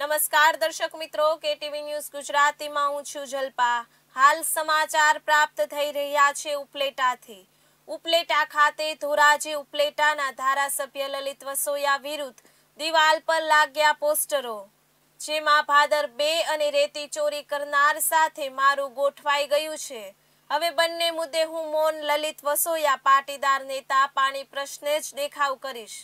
નમસ્કાર દર્શક મિત્રો, કેટીવી ન્યૂઝ ગુજરાતીમાં હું છું જલ્પા. હાલ સમાચાર પ્રાપ્ત થઈ રહ્યા છે ઉપલેટાથી. ઉપલેટા ખાતે ધોરાજી ઉપલેટાના ધારાસભ્ય લલિત વસોયા વિરુદ્ધ દિવાલ પર લાગ્યા પોસ્ટરો. જેમાં ભાદર બે અને રેતી ચોરી કરનાર સાથે મારું ગોઠવાઈ ગયું છે. હવે બંને મુદ્દે હું મૌન લલિત વસોયા પાટીદાર નેતા પાણી પ્રશ્ને જ દેખાવ કરીશ.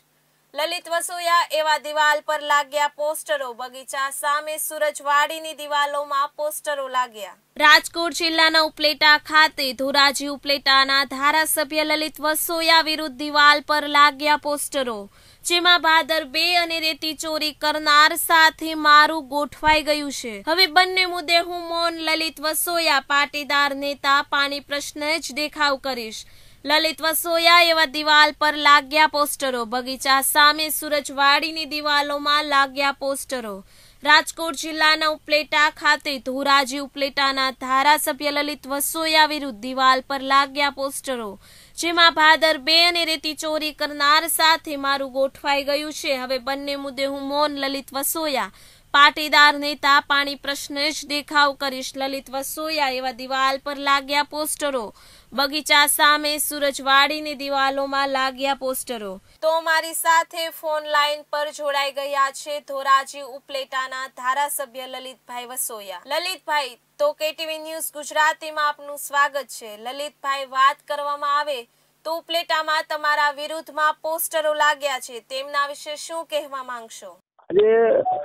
લલિત વસોયા એવા દિવાલ પર લાગ્યા પોસ્ટરો. બગીચા સામે સુરજવાડીની દિવાલોમાં પોસ્ટરો લાગ્યા. રાજકોટ જિલ્લાના ઉપલેટા ખાતે ધોરાજી ઉપલેટાના ધારાસભ્ય લલિત વસોયા વિરુદ્ધ દિવાલ પર લાગ્યા પોસ્ટરો. જેમાં ભાદર બે અને રેતી ચોરી કરનાર સાથે મારું ગોઠવાઈ ગયું છે. હવે બંને મુદ્દે હું મૌન લલિત વસોયા પાટીદાર નેતા પાણી પ્રશ્ન જ દેખાવ કરીશ. લલિત વસોયા એવા દિવાલ પર લાગ્યા પોસ્ટરો. બગીચા સામે સુરજવાડીની દિવાલોમાં લાગ્યા પોસ્ટરો. રાજકોટ જિલ્લાના ઉપલેટા ખાતે ધોરાજી ઉપલેટાના ધારાસભ્ય લલિત વસોયા વિરુદ્ધ દિવાલ પર લાગ્યા પોસ્ટરો. જેમાં ભાદર બે અને રેતી ચોરી કરનાર સાથે મારું ગોઠવાઈ ગયું છે. હવે બંને મુદ્દે હું મૌન લલિત વસોયા. પાટીદાર નેતા પાણી પ્રશ્ને જ દેખાવ કરીશ. લલિત વસોયા એવા દિવાલ પર લાગ્યા પોસ્ટરો. બગીચા સામે સુરજવાડીની દિવાલોમાં લાગ્યા પોસ્ટરો. તો મારી સાથે ફોન લાઈન પર જોડાઈ ગયા છે ધોરાજી ઉપલેટાના ધારાસભ્ય લલિતભાઈ વસોયા. લલિતભાઈ, તો કેટીવી ન્યૂઝ ગુજરાતીમાં આપનું સ્વાગત છે. લલિતભાઈ, વાત કરવામાં આવે તો ઉપલેટામાં તમારા વિરુદ્ધમાં પોસ્ટરો લાગ્યા છે. તેમના વિશે શું કહેવા માંગશો? આજે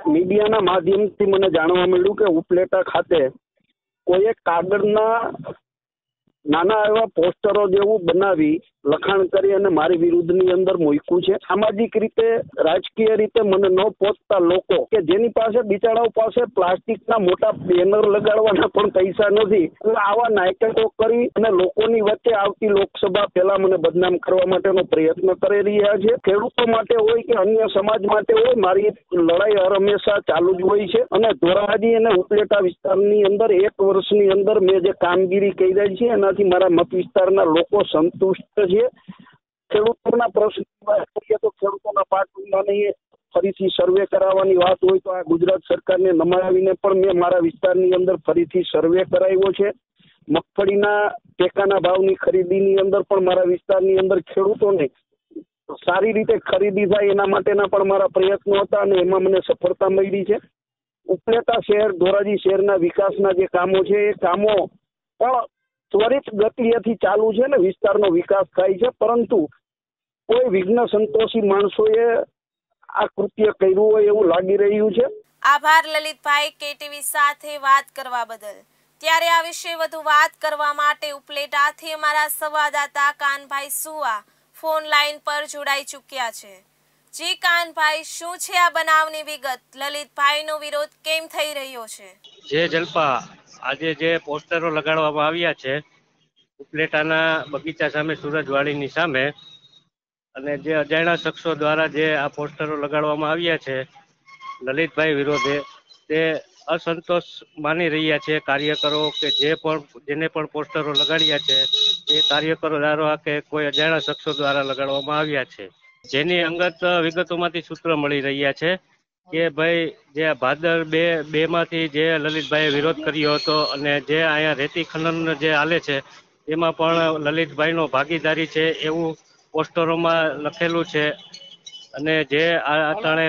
મીડિયાના માધ્યમથી મને જાણવા મળ્યું કે ઉપલેટા ખાતે કોઈ એક કાગળના નાના એવા પોસ્ટરો જેવું બનાવી, લખાણ કરી અને મારી વિરુદ્ધની અંદર મૂક્યું છે. સામાજિક રીતે, રાજકીય રીતે મને ન પહોંચતા લોકો કે જેની પાસે બિચારાઓ પાસે પ્લાસ્ટિકના મોટા બેનર લગાડવાના પણ પૈસા નથી આવા નાયકો કરી અને લોકોની વચ્ચે આવતી લોકસભા પહેલા મને બદનામ કરવા માટેનો પ્રયત્ન કરી રહ્યા છે. ખેડૂતો માટે હોય કે અન્ય સમાજ માટે હોય, મારી લડાઈ હર હંમેશા ચાલુ જ હોય છે અને ધોરાજી અને ઉપલેટા વિસ્તારની અંદર એક વર્ષની અંદર મેં જે કામગીરી કરી રહી છે એનાથી મારા મત વિસ્તારના લોકો સંતુષ્ટ છે. ખેડૂતોના પ્રશ્ન તો ખેડૂતોના પાક નહીં, ફરીથી સર્વે કરાવવાની વાત હોય તો આ ગુજરાત સરકારને નમાવીને પણ મેં મારા વિસ્તારની અંદર ફરીથી સર્વે કરાવ્યો છે. મગફળીના ટેકાના ભાવની ખરીદીની અંદર પણ મારા વિસ્તારની અંદર ખેડૂતોને સારી રીતે ખરીદી થાય એના માટેના પણ મારા પ્રયત્નો હતા અને એમાં મને સફળતા મળી છે. ઉપલેટા શહેર ધોરાજી શહેરના વિકાસના જે કામો છે, એ કામો પણ ત્વરિત ગતિએથી ચાલુ છે ને વિસ્તારનો વિકાસ થાય છે પરંતુ કોઈ વિઘ્ન સંતોષી માણસોએ આ કૃત્ય કર્યું હોય એવું લાગી રહ્યું છે. આભાર લલિતભાઈ કેટીવી સાથે વાત કરવા બદલ. ત્યારે આ વિશે વધુ વાત કરવા માટે ઉપલેટાથી અમારા સંવાદદાતા કાનભાઈ સુવા ફોન લાઈન પર જોડાઈ ચૂક્યા છે. જી કાનભાઈ શું છે આ બનાવની વિગત? લલિતભાઈનો વિરોધ કેમ થઈ રહ્યો છે? જે જલપા આજે જે પોસ્ટરો લગાડવામાં આવ્યા છે, ઉપલેટાના બગીચા સામે સુરજવાડીની સામે, અને જે અજાણ્યા શખ્સો દ્વારા જે આ પોસ્ટરો લગાડવામાં આવ્યા છે, લલિતભાઈ વિરોધે, તે અસંતોષ માની રહ્યા છે કાર્યકરો કે જે પણ, જેને પણ પોસ્ટરો લગાડ્યા છે તે કાર્યકરો દ્વારા કે કોઈ અજાણ્યા શખ્સો દ્વારા લગાડવામાં આવ્યા છે. જેની અંગત વિગતોમાંથી સૂત્ર મળી રહ્યા છે કે ભાઈ, જે ભાદર બે બે માંથી જે લલિતભાઈએ વિરોધ કર્યો હતો અને જે અહીંયા રેતી ખનન જે હાલે છે, એમાં પણ લલિતભાઈનો ભાગીદારી છે એવું પોસ્ટરોમાં લખેલું છે. અને જે અટાણે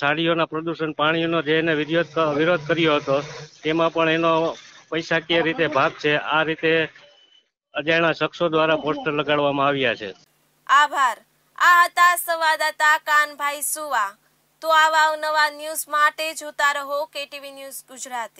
સાડીઓના પ્રદૂષણ, પાણીનો જે એને વિરોધ વિરોધ કર્યો હતો, તેમાં પણ એનો પૈસાકીય રીતે ભાગ છે. આ રીતે અજાણ્યા શખ્સો દ્વારા પોસ્ટર લગાડવામાં આવ્યા છે. આભાર. આ હતા સંવાદદાતા કાનભાઈ સુવા. તો આવા અવનવા ન્યૂઝ માટે જોતા રહો કેટીવી ન્યૂઝ ગુજરાતી.